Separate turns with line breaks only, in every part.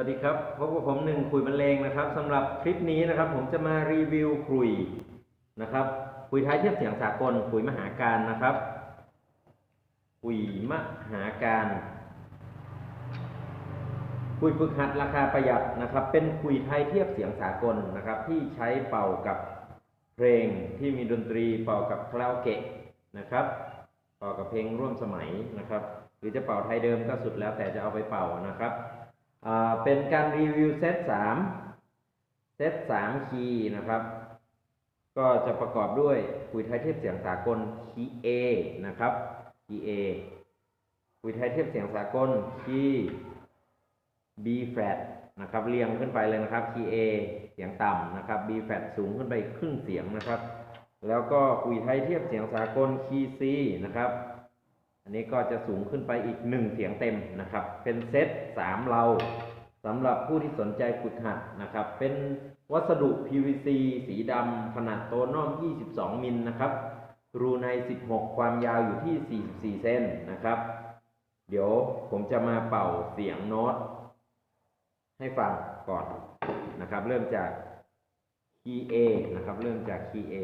วัสดีครับพบกับผมหนึ่งคุยบรรเลงนะครับสำหรับคลิปนี้นะครับ ผมจะมารีวิวคุยนะครับคุยท้ายเทียบเสียงสากลคุยมหาการนะครับคุยมหาการคุยฝึกหัดราคาประหยัดนะครับ เป็นคุยไทยเทียบเสียงสากลนะครับ ที่ใช้เป่ากับเพลงที่มีดนตรีเป่ากับคาราโอเกะนะครับ เป่ากับเพลงร่วมสมัยนะครับ หรือจะเป่าไทยเดิมก็สุดแล้วแต่จะเอาไปเป่านะครับ เป็นการรีวิวเซตสามเซตสามคีย์นะครับ ก็จะประกอบด้วยคุยไทยเทียบเสียงสากลคีย์ A นะครับคีย์ A คุยไทยเทียบเสียงสากลคีย์ B flat นะครับเรียงขึ้นไปเลยนะครับคีย์ A เสียงต่ำนะครับ B flat สูงขึ้นไปครึ่งเสียงนะครับ แล้วก็คุยไทยเทียบเสียงสากลคีย์ C นะครับ อันนี้ก็จะสูงขึ้นไปอีกหนึ่งเสียงเต็มนะครับ เป็นเซตสามเราสำหรับผู้ที่สนใจฝึกหัดนะครับ เป็นวัสดุ PVC สีดำขนาดโตัวนอก 22 มิลนะครับ รูใน 16 ความยาวอยู่ที่ 44 เซนนะครับ เดี๋ยวผมจะมาเป่าเสียงโน้ต ให้ฟังก่อนนะครับ เริ่มจากคีย์ A นะครับ เริ่มจากคีย์ A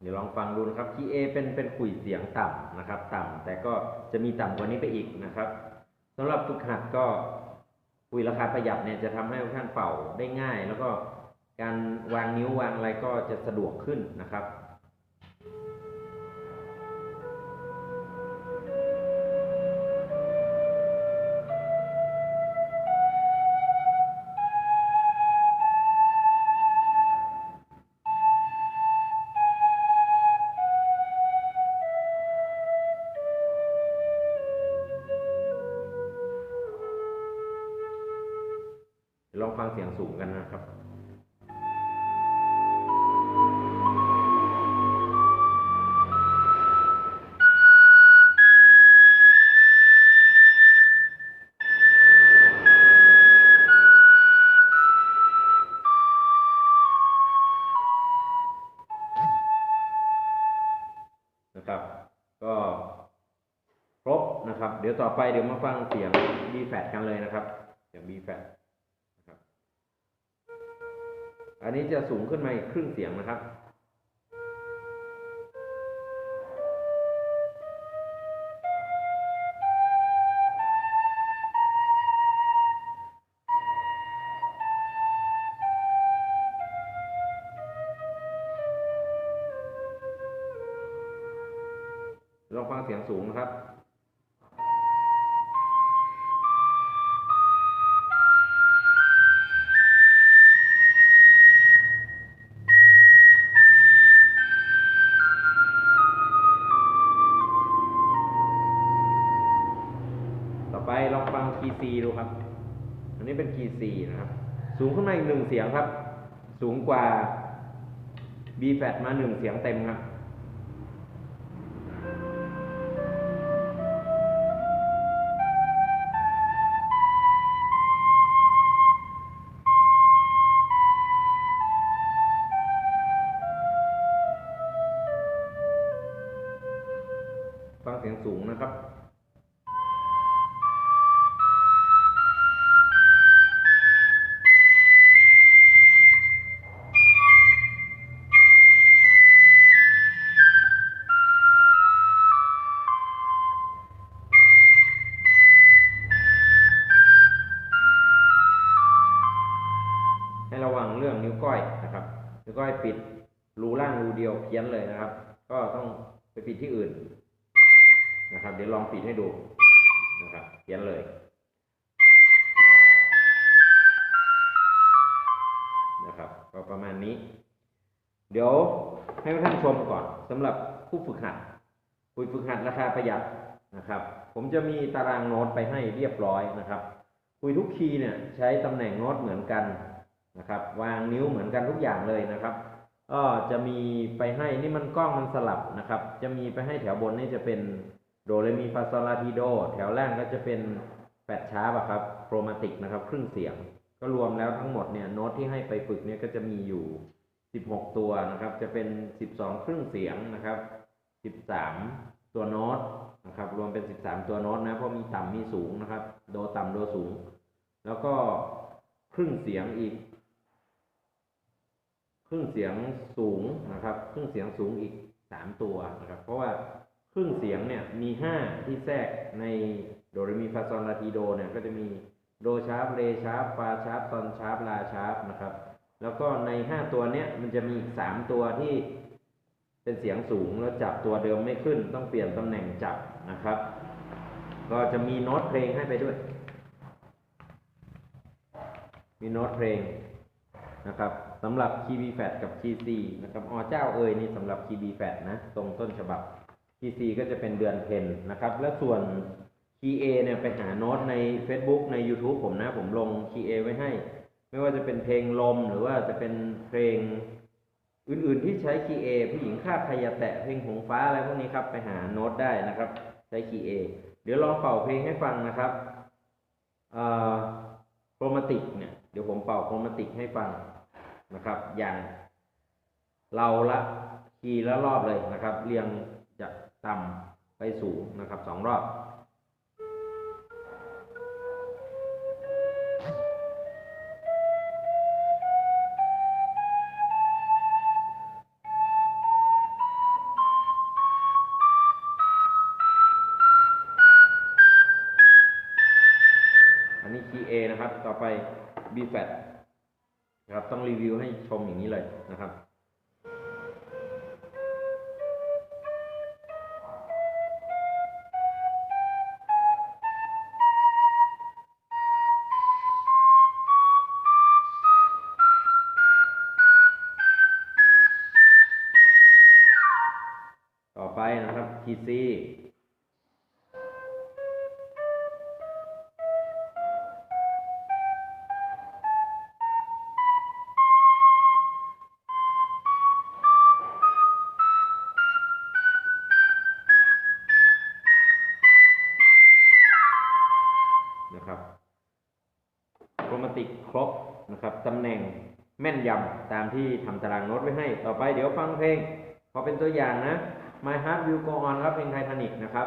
เดี๋ยวลองฟังดูนะครับคีย์ A เป็นเป็นขุยเสียงต่ำนะครับ ต่ำแต่ก็จะมีต่ำกว่านี้ไปอีกนะครับสำหรับฝึกหัดก็คุยราคาประหยัดเนี่ยจะทำให้ท่านเป่าได้ง่าย แล้วก็การวางนิ้ววางอะไรก็จะสะดวกขึ้นนะครับ ฟังเสียงสูงกันนะครับนะครับ ก็ครบนะครับ เดี๋ยวต่อไปเดี๋ยวมาฟังเสียง B flat กันเลยนะครับ นี้จะสูงขึ้นมาอีกครึ่งเสียงนะครับลองฟังเสียงสูงนะครับ หนึ่งเสียงครับ สูงกว่า B flat มาหนึ่งเสียงเต็มครับ ที่อื่นนะครับ เดี๋ยวลองปิดให้ดูนะครับเพี้ยนเลยนะครับ ก็ประมาณนี้ เดี๋ยวให้ท่านชมก่อนสำหรับผู้ฝึกหัดผู้ฝึกหัดราคาประหยัดนะครับ ผมจะมีตารางโน้ตไปให้เรียบร้อยนะครับ คุยทุกคีย์เนี่ยใช้ตำแหน่งโน้ตเหมือนกันนะครับ วางนิ้วเหมือนกันทุกอย่างเลยนะครับ ก็จะมีไปให้นี่มันกล้องมันสลับนะครับ จะมีไปให้แถวบนนี่จะเป็นโดเรมีฟาโซลาทีโด แถวล่างก็จะเป็นแปดชาร์ปะครับโครมาติกนะครับ ครึ่งเสียง ก็รวมแล้วทั้งหมดเนี่ยโน้ตที่ให้ไปฝึกเนี่ยก็จะมีอยู่ 16 ตัวนะครับ จะเป็น 12 ครึ่งเสียงนะครับ 13 ตัวโน้ตนะครับ รวมเป็น 13 ตัวโน้ตนะ เพราะมีต่ำมีสูงนะครับ โดต่ำโดสูง แล้วก็ครึ่งเสียงอีก ครึ่งเสียงสูงนะครับ ครึ่งเสียงสูงอีกสามตัวนะครับ เพราะว่าครึ่งเสียงเนี่ยมีห้าที่แทรกในโดเรมีฟาซอนลาทีโดเนี่ยก็จะมีโดชาร์ปเรชาร์ปฟาชาร์ปซอนชาร์ปลาชาร์ปนะครับ แล้วก็ในห้าตัวเนี้ยมันจะมีอีกสามตัวที่เป็นเสียงสูงแล้วจับตัวเดิมไม่ขึ้น ต้องเปลี่ยนตำแหน่งจับนะครับ ก็จะมีโน้ตเพลงให้ไปด้วย มีโน้ตเพลง นะครับสำหรับคีย์ B flat กับคีย์ C นะครับอเจ้าเอ่ยนี่สำหรับคีย์ B flat นะ ตรงต้นฉบับคีย์ C ก็จะเป็นเดือนเพนนะครับ และส่วนคีย์ A เนี่ยไปหาโน้ตใน Facebook ใน YouTube ผมนะ ผมลงคีย์ A ไว้ให้ ไม่ว่าจะเป็นเพลงลมหรือว่าจะเป็นเพลงอื่นๆที่ใช้คีย์ A ผู้หญิงคาใครอย่าแตะเพลงหงฟ้าอะไรพวกนี้ครับ ไปหาโน้ตได้นะครับ ใช้คีย์ A เดี๋ยวลองเป่าเพลงให้ฟังนะครับโครมาติกเนี่ยเดี๋ยวผมเป่าโครมาติกให้ฟัง นะครับ อย่างเราละคีละรอบเลยนะครับ เรียงจากต่ำไปสูงนะครับสองรอบ อันนี้คีย์ A นะครับ ต่อไป B flat ต้องรีวิวให้ชมอย่างนี้เลยนะครับต่อไปนะครับคี นะครับโรแมนติกครบนะครับตำแหน่งแม่นยำตามที่ทำตารางโน้ตไว้ให้ ต่อไปเดี๋ยวฟังเพลงพอเป็นตัวอย่างนะ My Heart Will Go On ครับเพลงไททานิกนะครับ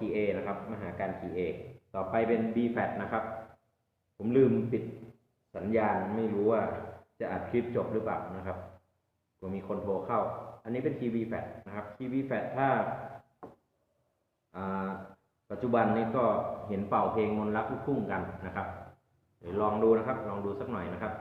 คีย์ A นะครับมหาการคีย์ A ต่อไปเป็น b f a t นะครับ ผมลืมปิดสัญญาณไม่รู้ว่าจะอัดคลิปจบหรือเปล่านะครับกลัวมีคนโทรเข้า อันนี้เป็นคีย์ B f a t นะครับคีย์ B f a t ถ้าปัจจุบันนี้ก็เห็นเป่าเพลงมนต์รักลูกทุ่งกันนะครับเดี๋ยวลองดูนะครับ ลองดูสักหน่อยนะครับ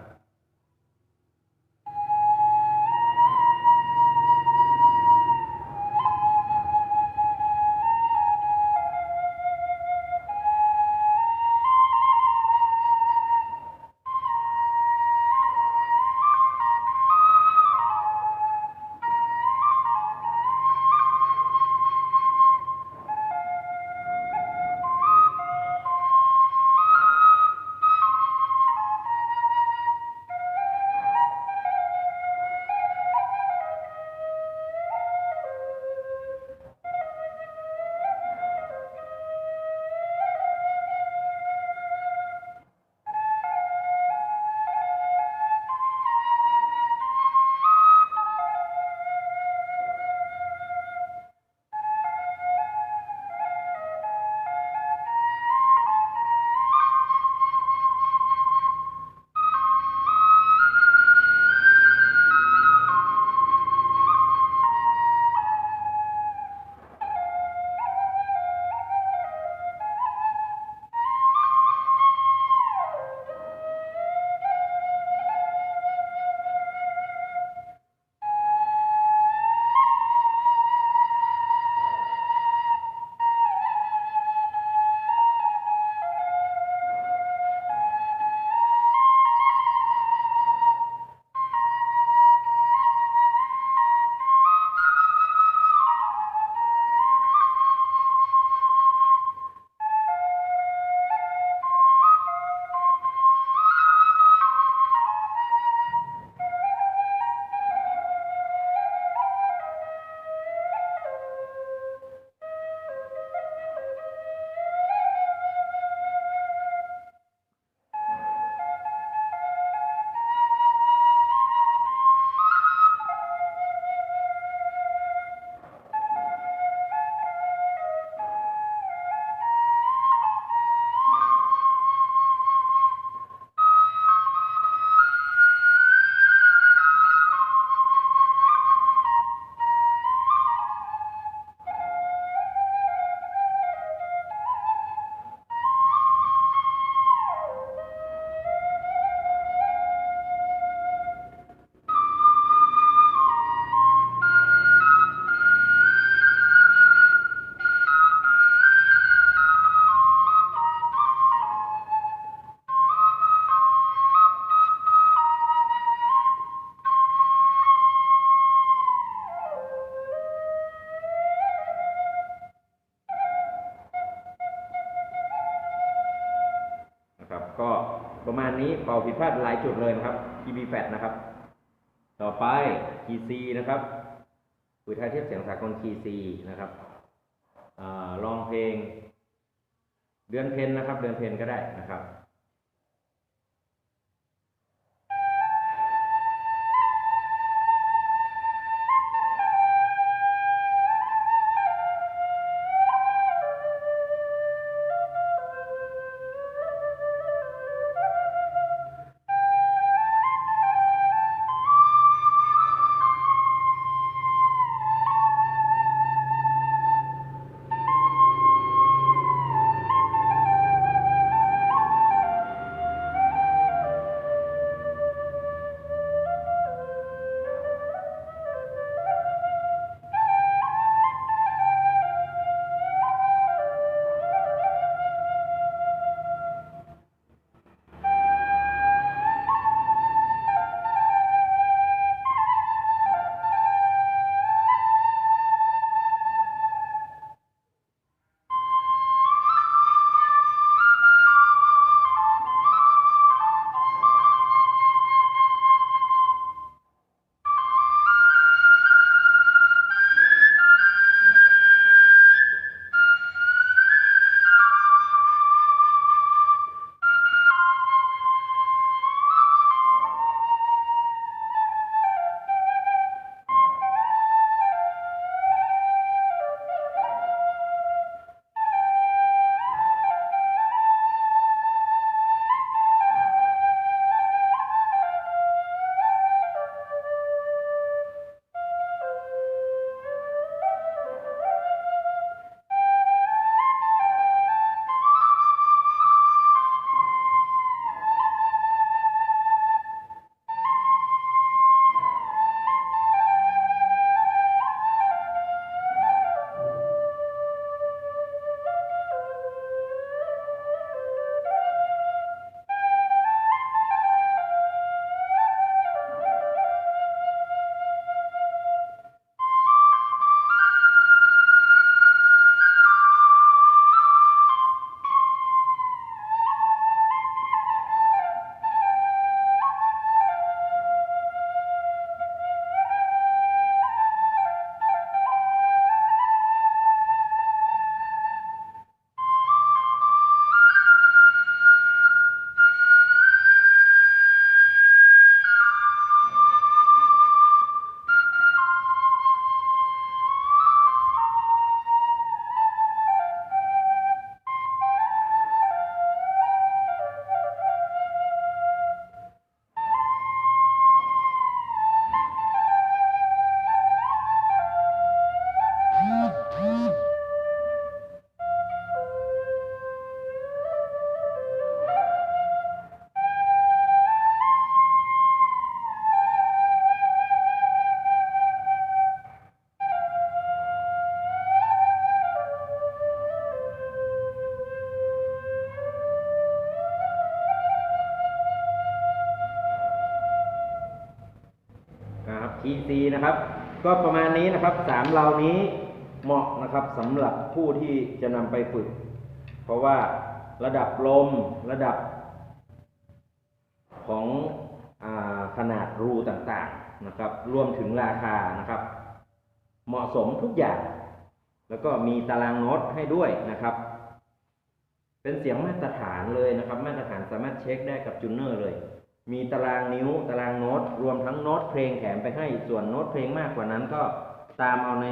เป่าผิดพลาดหลายจุดเลยนะครับ TB แฟนะครับ ต่อไป K C นะครับคุยไทยเทียบเสียงสากลคีย์ซีนะครับอลองเพลง เดือนเพนนะครับ เดือนเพนก็ได้นะครับ นี้นะครับสามเหล่านี้เหมาะนะครับสำหรับผู้ที่จะนำไปฝึก เพราะว่าระดับลมระดับของอขนาดรูต่างๆนะครับรวมถึงราคานะครับ เหมาะสมทุกอย่าง แล้วก็มีตารางโน้ตให้ด้วยนะครับ เป็นเสียงมาตรฐานเลยนะครับ มาตรฐานสามารถเช็คได้กับจูเนอร์เลย มีตารางนิ้วตารางโน้ตรวมทั้งโน้ตเพลงแถมไปให้ส่วนโน้ตเพลงมากกว่านั้นก็ ตามเอาใน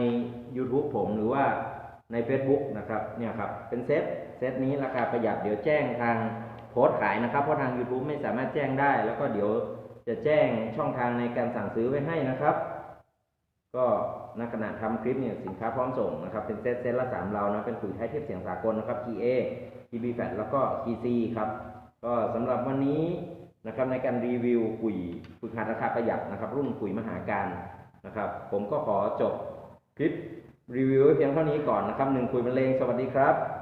YouTube ผมหรือว่าใน Facebook นะครับเนี่ยครับเป็นเซตเซตนี้ราคาประหยัดเดี๋ยวแจ้งทางโพสต์ขายนะครับ เพราะทาง YouTube ไม่สามารถแจ้งได้ แล้วก็เดี๋ยวจะแจ้งช่องทางในการสั่งซื้อไว้ให้นะครับ ก็ณขณะทำคลิปเนี่ยสินค้าพร้อมส่งนะครับ เป็นเซตเซตละสามเรานะเป็นปุ๋ยไทยเทียบเสียงสากลนะครับ KA GB Fat แล้วก็ KC ครับก็สำหรับวันนี้นะครับในการรีวิวปุ๋ยฝึกหัดราคาประหยัดนะครับ รุ่นปุ๋ยมหาการ นะครับ ผมก็ขอจบคลิปรีวิวเพียงเท่านี้ก่อนนะครับหนึ่งคุยบรรเลงสวัสดีครับ